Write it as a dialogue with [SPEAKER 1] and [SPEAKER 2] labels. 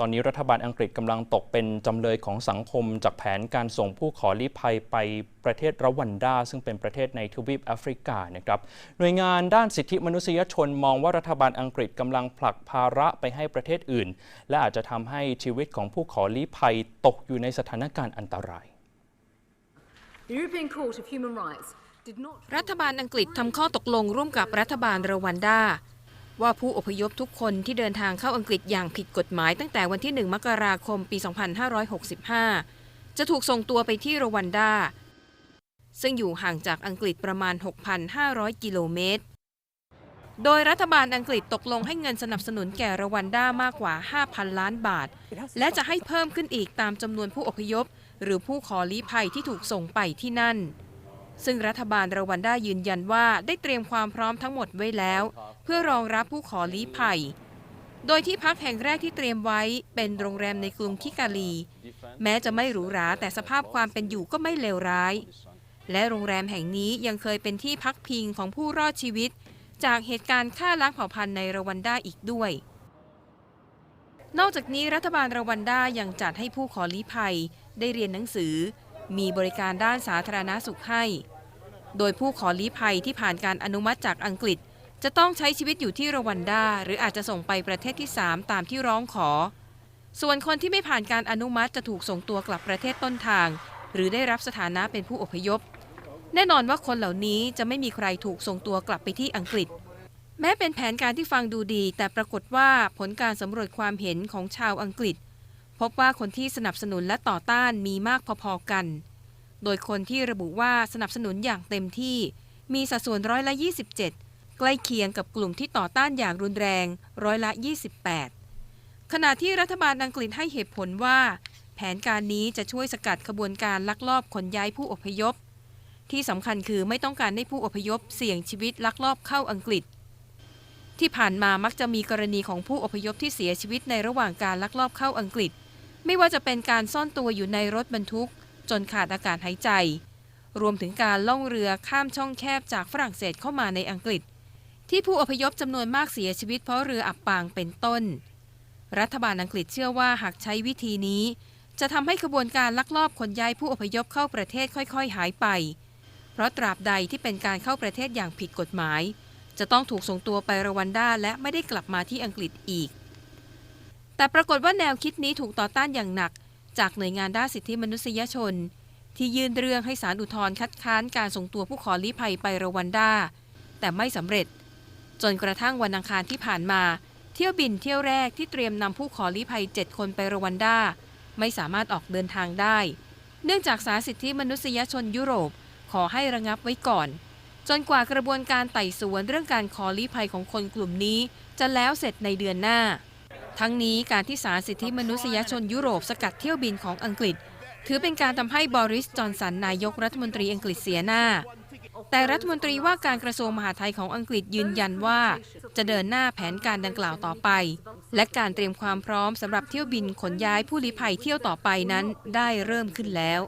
[SPEAKER 1] ตอนนี้รัฐบาลอังกฤษกำลังตกเป็นจำเลยของสังคม จากแผนการส่งผู้ขอลี้ภัยไปประเทศรวันดา ซึ่งเป็นประเทศในทวีปแอฟริกานะครับหน่วยงานด้านสิทธิมนุษยชนมองว่ารัฐบาลอังกฤษกำลังผลักภาระไปให้ประเทศอื่น และอาจจะทำให้ชีวิตของผู้ขอลี้ภัยตกอยู่ในสถานการณ์อันตราย
[SPEAKER 2] The European Court of Human Rights
[SPEAKER 3] รัฐบาลอังกฤษทำข้อตกลงร่วมกับรัฐบาลรวันดา ว่าผู้อพยพทุกคนที่เดินทางเข้าอังกฤษอย่างผิดกฎหมายตั้งแต่วันที่ 1 มกราคมปี 2565 จะถูกส่งตัวไปที่รวันดา ซึ่งอยู่ห่างจากอังกฤษประมาณ 6,500 กิโลเมตร โดยรัฐบาลอังกฤษตกลงให้เงินสนับสนุนแก่รวันดามากกว่า 5,000 ล้านบาท และจะให้เพิ่มขึ้นอีกตามจำนวนผู้อพยพ หรือผู้ขอลี้ภัยที่ถูกส่งไปที่นั่น ซึ่งรัฐบาลรวันดายืนยันว่าได้เตรียมความพร้อมทั้งหมดไว้แล้ว เพื่อรองรับผู้ขอลี้ภัย โดยที่พักแห่งแรกที่เตรียมไว้เป็นโรงแรมในกรุงคิกาลี แม้จะไม่หรูหราแต่สภาพความเป็นอยู่ก็ไม่เลวร้าย และโรงแรมแห่งนี้ยังเคยเป็นที่พักพิงของผู้รอดชีวิต จากเหตุการณ์ฆ่าล้างเผ่าพันธุ์ในรวันดาอีกด้วย นอกจากนี้รัฐบาลรวันดายังจัดให้ผู้ขอลี้ภัยได้เรียนหนังสือ มีบริการด้านสาธารณสุขให้ โดยผู้ขอลี้ภัยที่ผ่านการอนุมัติจากอังกฤษ จะต้องใช้ชีวิตอยู่ที่รวันดา หรืออาจจะส่งไปประเทศที่ 3 ตามที่ร้องขอ ส่วนคนที่ไม่ผ่านการอนุมัติจะถูกส่งตัวกลับประเทศต้นทาง หรือได้รับสถานะเป็นผู้อพยพ แน่นอนว่าคนเหล่านี้จะไม่มีใครถูกส่งตัวกลับไปที่อังกฤษแม้เป็นแผนการที่ฟังดูดี แต่ปรากฏว่าผลการสำรวจความเห็นของชาวอังกฤษ พบว่าคนที่สนับสนุนและต่อต้านมีมากพอๆกัน โดยคนที่ระบุว่าสนับสนุนอย่างเต็มที่ มีสัดส่วนร้อยละ 27 ใกล้เคียงกับกลุ่มที่ต่อต้านอย่างรุนแรงร้อยละ 28 ขณะที่รัฐบาลอังกฤษให้เหตุผลว่า แผนการนี้จะช่วยสกัดขบวนการลักลอบขนย้ายผู้อพยพ ที่สำคัญคือไม่ต้องการให้ผู้อพยพเสี่ยงชีวิตลักลอบเข้าอังกฤษที่ผ่านมามักจะมีกรณีของผู้อพยพที่เสียชีวิตในระหว่างการลักลอบเข้าอังกฤษ ไม่ว่าจะเป็นการซ่อนตัวอยู่ในรถบรรทุก จนขาดอากาศหายใจ รวมถึงการล่องเรือข้ามช่องแคบจากฝรั่งเศสเข้ามาในอังกฤษ ที่ผู้อพยพจำนวนมากเสียชีวิตเพราะเรืออับปางเป็นต้น รัฐบาลอังกฤษเชื่อว่าหากใช้วิธีนี้ จะทำให้ขบวนการลักลอบขนย้ายผู้อพยพเข้าประเทศค่อยๆ หายไป เพราะตราบใดที่เป็นการเข้าประเทศอย่างผิดกฎหมาย จะต้องถูกส่งตัวไปรวันดาและไม่ได้กลับมาที่อังกฤษอีก แต่ปรากฏว่าแนวคิดนี้ถูกต่อต้านอย่างหนัก จากหน่วยงานด้านสิทธิมนุษยชน ที่ยื่นเรื่องให้ศาลอุทธรณ์คัดค้านการส่งตัวผู้ขอลี้ภัยไปรวันดาแต่ไม่สำเร็จ จนกระทั่งวันอังคารที่ผ่านมา เที่ยวบินเที่ยวแรกที่เตรียมนำผู้ขอลี้ภัย 7 คนไปรวันดาไม่สามารถออกเดินทางได้ เนื่องจากศาลสิทธิมนุษยชนยุโรปขอให้ระงับไว้ก่อน จนกว่ากระบวนการไต่สวนเรื่องการขอลี้ภัยของคนกลุ่มนี้ จะแล้วเสร็จในเดือนหน้า ทั้งนี้การที่ศาลสิทธิมนุษยชนยุโรปสกัดเที่ยวบินของอังกฤษ ถือเป็นการทำให้บริสจอนสันนายกรัฐมนตรีอังกฤษเสียหน้า แต่รัฐมนตรีว่าการกระทรวงมหาดไทยของอังกฤษยืนยันว่า จะเดินหน้าแผนการดังกล่าวต่อไป และการเตรียมความพร้อมสำหรับเที่ยวบินขนย้ายผู้ลี้ภัยเที่ยวต่อไปนั้นได้เริ่มขึ้นแล้ว